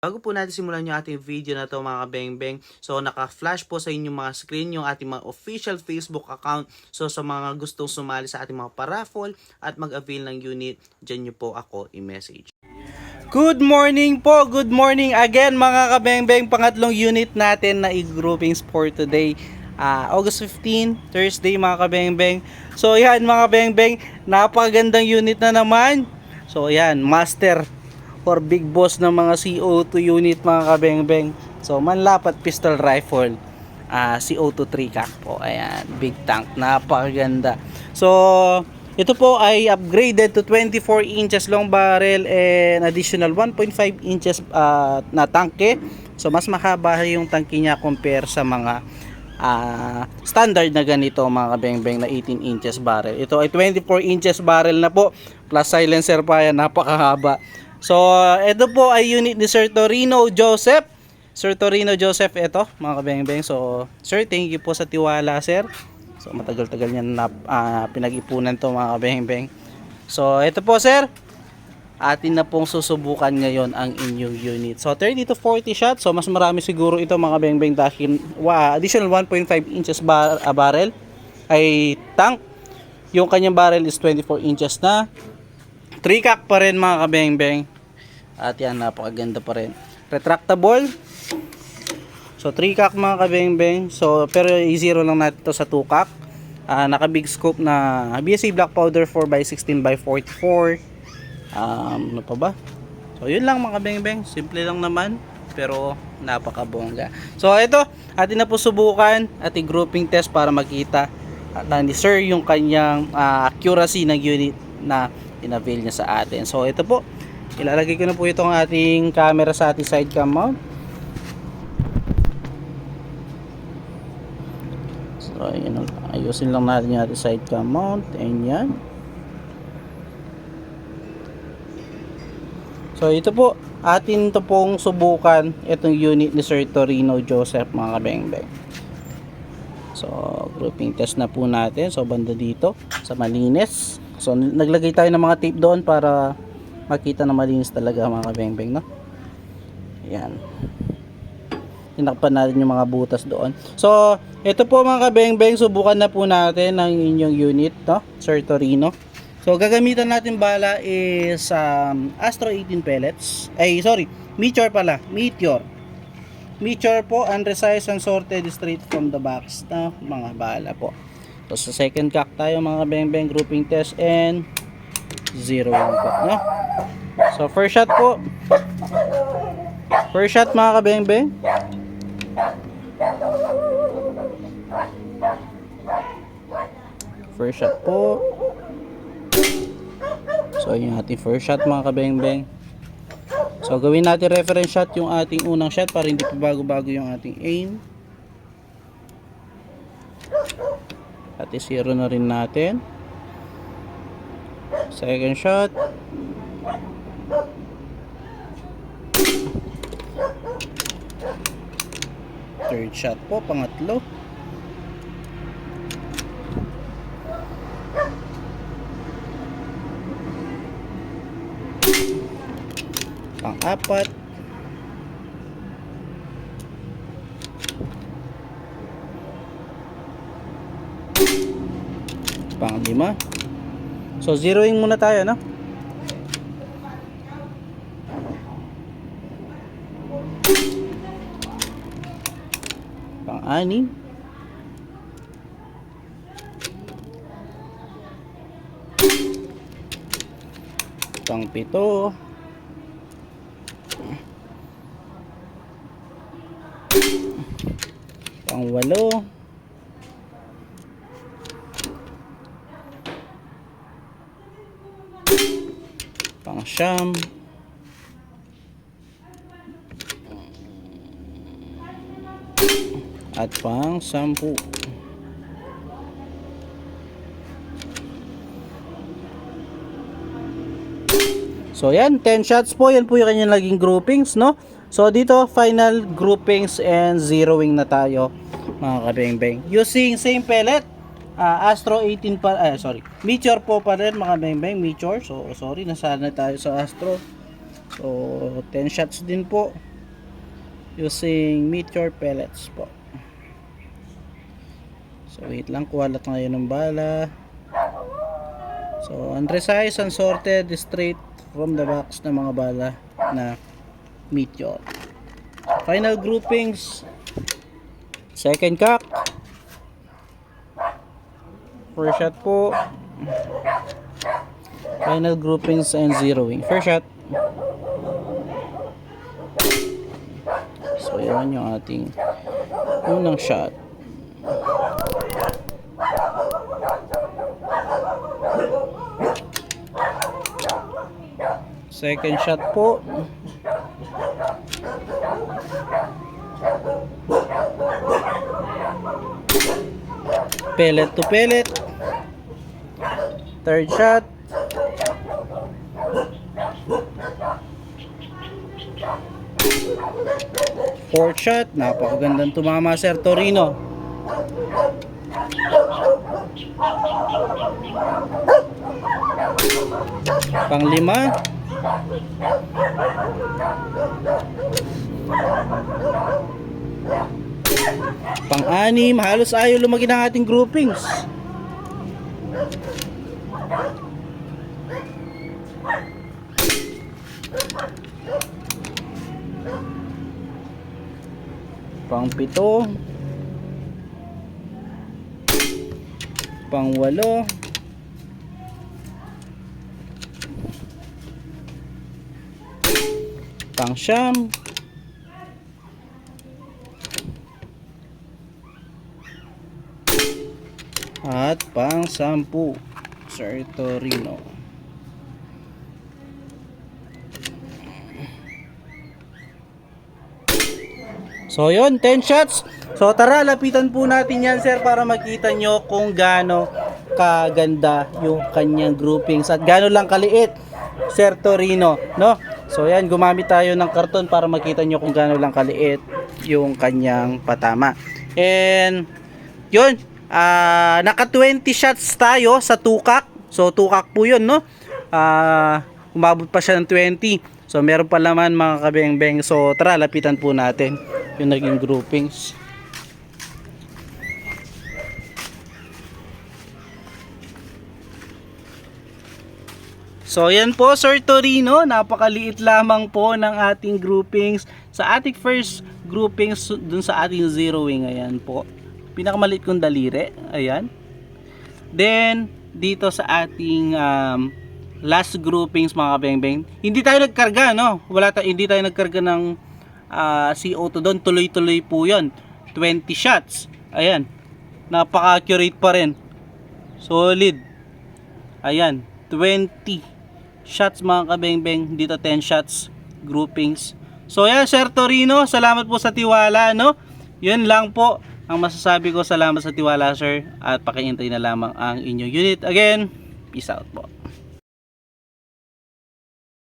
Bago po natin simulan yung ating video na to mga kabeng-beng, so naka-flash po sa inyong mga screen yung ating mga official Facebook account. So sa mga gustong sumali sa ating mga paraffle at mag-avail ng unit, dyan nyo po ako i-message. Good morning po! Good morning again mga kabeng-beng! Pangatlong unit natin na i-groupings for today. Ah, August 15, Thursday mga kabeng-beng. So yan mga kabeng-beng, napakagandang unit na naman. So yan, master or big boss ng mga CO2 unit mga kabeng-beng. So manlapat pistol rifle. Ah, CO2 3 cat po. Ayan, big tank, napakaganda. So ito po ay upgraded to 24 inches long barrel and additional 1.5 inches ah, na tangke. So mas mahaba yung tangke niya compare sa mga ah, standard na ganito mga kabeng-beng na 18 inches barrel. Ito ay 24 inches barrel na po plus silencer pa yan, napakahaba. So ito po ay unit ni Sir Torino Joseph. Sir Torino Joseph ito mga kabeng-beng. So sir, thank you po sa tiwala sir. So matagal-tagal niyan na ah, pinag-ipunan to mga kabeng-beng. So ito po sir, atin na pong susubukan ngayon ang inyong unit. So 30 to 40 shots. So mas marami siguro ito mga beng-beng dahil wa, additional 1.5 inches bar, ah, barrel ay tank. Yung kanyang barrel is 24 inches na. 3 cock pa rin mga kabeng-beng. At yan, napakaganda pa rin. Retractable. So 3 cock mga kabeng-beng. So pero i-zero lang natin to sa 2 cock. Ah, naka big scope na BSA black powder 4x16 by 44 um, ano pa ba so yun lang mga beng-beng simple lang naman pero napakabongga so ito atin na po subukan at i-grouping test para makita at na ni sir yung kanyang ah, accuracy ng unit na inavail niya sa atin so ito po ilalagay ko na po itong ating camera sa ating side cam mount so ayun, ayusin lang natin yung ating side cam mount and yan So ito po, atin to pong subukan itong unit ni Sir Torino Joseph mga kabeng-beng. So grouping test na po natin. So banda dito sa malinis. So naglagay tayo ng mga tape doon para makita na malinis talaga mga kabeng-beng no. Yan. Tinakpan natin yung mga butas doon. So ito po mga kabeng-beng, subukan na po natin ang inyong unit no, Sir Torino. So gagamitan natin bala is um, Astro 18 pellets. Ay sorry, Meteor pala, Meteor. Meteor po unresized and sorted straight from the box na mga bala po. So sa second cock tayo mga beng-beng grouping test and zero po, no? So first shot po. First shot mga kabeng-beng. First shot po. So yung ating first shot mga kabeng-beng. So gawin natin reference shot yung ating unang shot para hindi pa bago-bago yung ating aim. At zero na rin natin. Second shot. Third shot po, pangatlo. Pang-apat. Pang-lima. So, zeroing muna tayo, no? Pang-anim. Pang-pito. Pang-walo. Pang-siyam. At pang-sampu. So yan, 10 shots po. Yan po yung kanyang naging groupings, no? So dito, final groupings and zeroing na tayo, mga kabeng-beng. Using same pellet, ah, Astro 18 pa, eh, sorry, Meteor po pa rin, mga beng-beng, Meteor. So sorry, nasana tayo sa Astro. So 10 shots din po. using meteor pellets po. So wait lang, kuwalat ngayon ng bala. So unresized, unsorted, straight from the box ng mga bala na meteor. Final groupings. Second cock. First shot po. Final groupings and zeroing. First shot. So yan yung ating unang shot. Second shot po. Pellet to pellet. Third shot. Fourth shot. Napakagandang tumama Sir Torino. Panglima. Pang-anim, halos ayaw lumaki ng ating groupings. Pang-pito. Pang-walo. Pang-siyam. At pang sampu, Sir Torino. So yun, 10 shots. So tara, lapitan po natin yan sir para makita nyo kung gaano kaganda yung kanyang groupings at gaano lang kaliit Sir Torino, no? So yan, gumamit tayo ng karton para makita nyo kung gaano lang kaliit yung kanyang patama. And yun, ah naka 20 shots tayo sa tukak. So tukak po yun, no? Ah, umabot pa siya ng 20. So meron pa naman mga kabeng-beng. So tara, lapitan po natin yung naging groupings. So yan po Sir Torino, napakaliit lamang po ng ating groupings sa ating first groupings dun sa ating zeroing ayan po. Pinakamaliit kong daliri, ayan. Then dito sa ating um, last groupings mga kabeng-beng, hindi tayo nagkarga no. Wala ta hindi tayo nagkarga ng ah, CO2 doon, tuloy-tuloy po 'yon. 20 shots. Ayan. Napaka-accurate pa rin. Solid. Ayan, 20 shots mga kabeng-beng. Dito 10 shots groupings. So yan, Sir Torino, salamat po sa tiwala, no? Yun lang po ang masasabi ko. Salamat sa tiwala, sir. At pakiintay na lamang ang inyong unit. Again, peace out po.